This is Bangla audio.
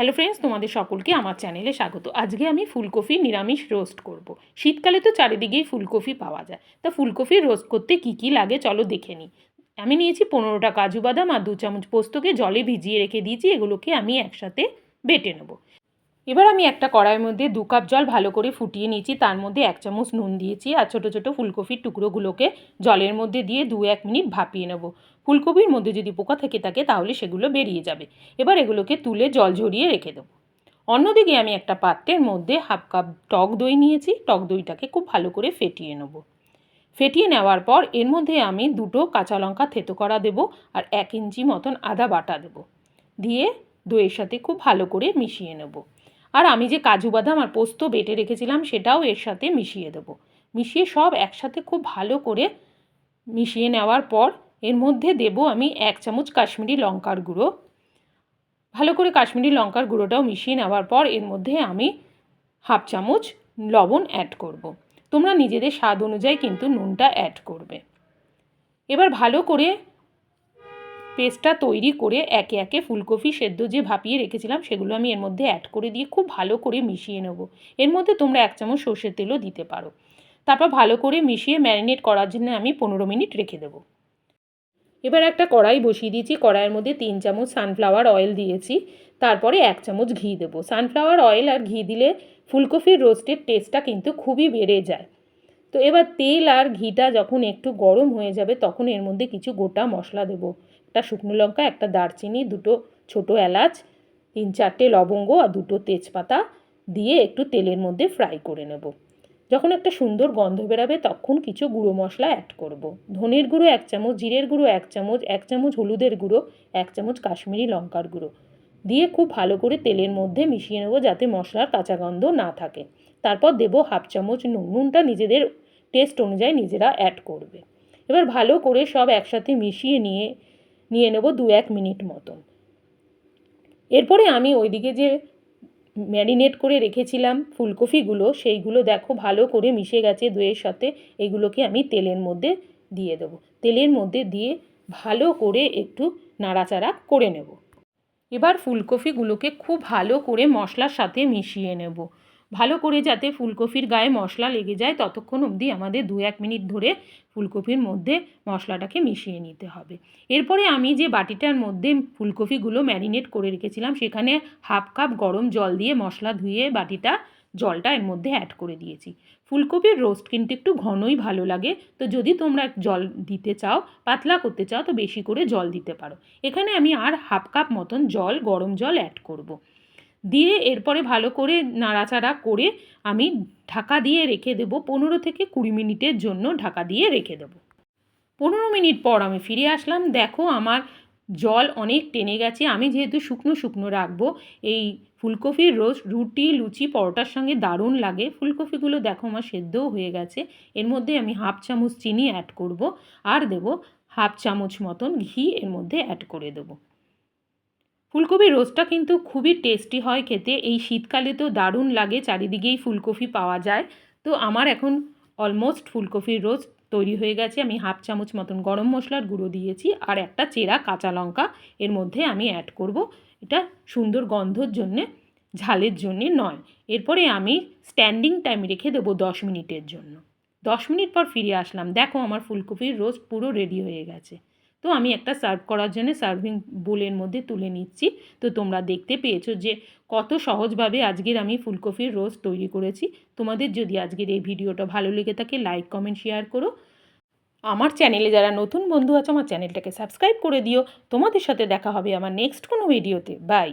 হ্যালো ফ্রেন্ডস তোমাদের সকলকে আমার চ্যানেলে স্বাগত। আজকে আমি ফুলকপি নিরামিষ রোস্ট করব। শীতকালে তো চারিদিকেই ফুলকপি পাওয়া যায়। তা ফুলকপি রোস্ট করতে কি কি লাগে চলো দেখে নিই। আমি নিয়েছি পনেরোটা কাজু বাদাম আর দু চামচ পোস্তকে জলে ভিজিয়ে রেখে দিয়েছি। এগুলোকে আমি একসাথে বেটে নেব। এবার আমি একটা কড়াইয়ের মধ্যে দু কাপ জল ভালো করে ফুটিয়ে নিয়েছি। তার মধ্যে এক চামচ নুন দিয়েছি আর ছোটো ছোটো ফুলকপির টুকরোগুলোকে জলের মধ্যে দিয়ে দু এক মিনিট ভাপিয়ে নেব। ফুলকপির মধ্যে যদি পোকা থেকে থাকে তাহলে সেগুলো বেরিয়ে যাবে। এবার এগুলোকে তুলে জল ঝরিয়ে রেখে দেবো। অন্যদিকে আমি একটা পাত্রের মধ্যে হাফ কাপ টক দই নিয়েছি। টক দইটাকে খুব ভালো করে ফেটিয়ে নেব। ফেটিয়ে নেওয়ার পর এর মধ্যে আমি দুটো কাঁচা লঙ্কা থেতো করা দেব আর এক ইঞ্চি মতন আদা বাটা দেব। দিয়ে দইয়ের সাথে খুব ভালো করে মিশিয়ে নেব। আর আমি যে কাজু বাদাম আর পোস্ত বেটে রেখেছিলাম, সেটাও এর সাথে মিশিয়ে দেব। মিশিয়ে সব একসাথে খুব ভালো করে মিশিয়ে নেওয়ার পর এর মধ্যে দেব আমি এক চামচ কাশ্মীরি লঙ্কার গুঁড়ো। ভালো করে কাশ্মীরি লঙ্কার গুঁড়োটাও মিশিয়ে নেওয়ার পর এর মধ্যে আমি হাফ চামচ লবণ অ্যাড করব। তোমরা নিজেদের স্বাদ অনুযায়ী কিন্তু নুনটা অ্যাড করবে। এবার ভালো করে পেস্টটা তৈরি করে একে একে ফুলকপি সেদ্ধ যে ভাপিয়ে রেখেছিলাম, সেগুলো আমি এর মধ্যে অ্যাড করে দিয়ে খুব ভালো করে মিশিয়ে নেব। এর মধ্যে তোমরা এক চামচ সর্ষের তেলও দিতে পারো। তারপর ভালো করে মিশিয়ে ম্যারিনেট করার জন্য আমি পনেরো মিনিট রেখে দেবো। এবার একটা কড়াই বসিয়ে দিয়েছি। কড়াইয়ের মধ্যে তিন চামচ সানফ্লাওয়ার অয়েল দিয়েছি। তারপরে এক চামচ ঘি দেবো। সানফ্লাওয়ার অয়েল আর ঘি দিলে ফুলকপির রোস্টের টেস্টটা কিন্তু খুবই বেড়ে যায়। তো এবার তেল আর ঘিটা যখন একটু গরম হয়ে যাবে, তখন এর মধ্যে কিছু গোটা মশলা দেবো। একটা শুকনো লঙ্কা, একটা দারচিনি, দুটো ছোটো এলাচ, তিন চারটে লবঙ্গ আর দুটো তেজপাতা দিয়ে একটু তেলের মধ্যে ফ্রাই করে নেব। যখন একটা সুন্দর গন্ধ বেরাবে, তখন কিছু গুঁড়ো মশলা অ্যাড করব। ধনের গুঁড়ো এক চামচ, জিরের গুঁড়ো এক চামচ এক চামচ হলুদের গুঁড়ো, এক চামচ কাশ্মীরি লঙ্কার গুঁড়ো। দিয়ে খুব ভালো করে তেলের মধ্যে মিশিয়ে নেব যাতে মশলার কাঁচা গন্ধ না থাকে। তারপর দেবো হাফ চামচ নুন, নুনটা নিজেদের টেস্ট অনুযায়ী নিজেরা অ্যাড করবে। এবার ভালো করে সব একসাথে মিশিয়ে নিয়ে নিয়ে নেব দু এক মিনিট মতন। এরপরে আমি ওইদিকে যে ম্যারিনেট করে রেখেছিলাম ফুলকপিগুলো, সেইগুলো দেখো ভালো করে মিশে গেছে দইয়ের সাথে, এগুলোকে আমি তেলের মধ্যে দিয়ে দেবো। তেলের মধ্যে দিয়ে ভালো করে একটু নাড়াচাড়া করে নেব। এবার ফুলকপিগুলোকে খুব ভালো করে মশলার সাথে মিশিয়ে নেব। ভালো করে যাতে ফুলকপির গায়ে মশলা লেগে যায়, ততক্ষণ অবধি আমাদের দু এক মিনিট ধরে ফুলকপির মধ্যে মশলাটাকে মিশিয়ে নিতে হবে। এরপরে আমি যে বাটিটার মধ্যে ফুলকপিগুলো ম্যারিনেট করে রেখেছিলাম, সেখানে হাফ কাপ গরম জল দিয়ে মশলা ধুয়ে বাটিটা জলটা এর মধ্যে অ্যাড করে দিয়েছি। ফুলকপির রোস্ট কিন্তু একটু ঘনই ভালো লাগে, তো যদি তোমরা জল দিতে চাও, পাতলা করতে চাও, তো বেশি করে জল দিতে পারো। এখানে আমি আর হাফ কাপ মতন জল, গরম জল অ্যাড করব। দিয়ে এরপরে ভালো করে নাড়াচাড়া করে আমি ঢাকা দিয়ে রেখে দেবো। পনেরো থেকে কুড়ি মিনিটের জন্য ঢাকা দিয়ে রেখে দেবো। পনেরো মিনিট পর আমি ফিরে আসলাম। দেখো আমার জল অনেক টেনে গেছে। আমি যেহেতু শুকনো শুকনো রাখব, এই ফুলকপির রোজ রুটি, লুচি, পরোটার সঙ্গে দারুণ লাগে। ফুলকপিগুলো দেখো আমার সেদ্ধও হয়ে গেছে। এর মধ্যে আমি হাফ চামচ চিনি অ্যাড করব। আর দেব হাফ চামচ মতন ঘি এর মধ্যে অ্যাড করে দেবো। ফুলকপির রোস্টটা কিন্তু খুবই টেস্টি হয় খেতে। এই শীতকালে তো দারুণ লাগে, চারিদিকেই ফুলকপি পাওয়া যায়। তো আমার এখন অলমোস্ট ফুলকপির রোস্ট তৈরি হয়ে গেছে। আমি হাফ চামচ মতন গরম মশলার গুঁড়ো দিয়েছি আর একটা চেরা কাঁচা লঙ্কা এর মধ্যে আমি অ্যাড করব। এটা সুন্দর গন্ধর জন্যে, ঝালের জন্যে নয়। এরপরে আমি স্ট্যান্ডিং টাইম রেখে দেবো দশ মিনিটের জন্য। দশ মিনিট পর ফিরে আসলাম। দেখো আমার ফুলকপির রোস্ট পুরো রেডি হয়ে গেছে। তো আমি একটা সার্ভ করার জন্য সার্ভিং বোলের মধ্যে তুলে নিচ্ছি। তো তোমরা দেখতে পেয়েছ যে কত সহজভাবে আজকের আমি ফুলকপির রোজ তৈরি করেছি। তোমাদের যদি আজকের এই ভিডিওটা ভালো লেগে থাকে লাইক কমেন্ট শেয়ার করো। আমার চ্যানেলে যারা নতুন বন্ধু আছো, আমার চ্যানেলটাকে সাবস্ক্রাইব করে দিও। তোমাদের সাথে দেখা হবে আমার নেক্সট কোনো ভিডিওতে বাই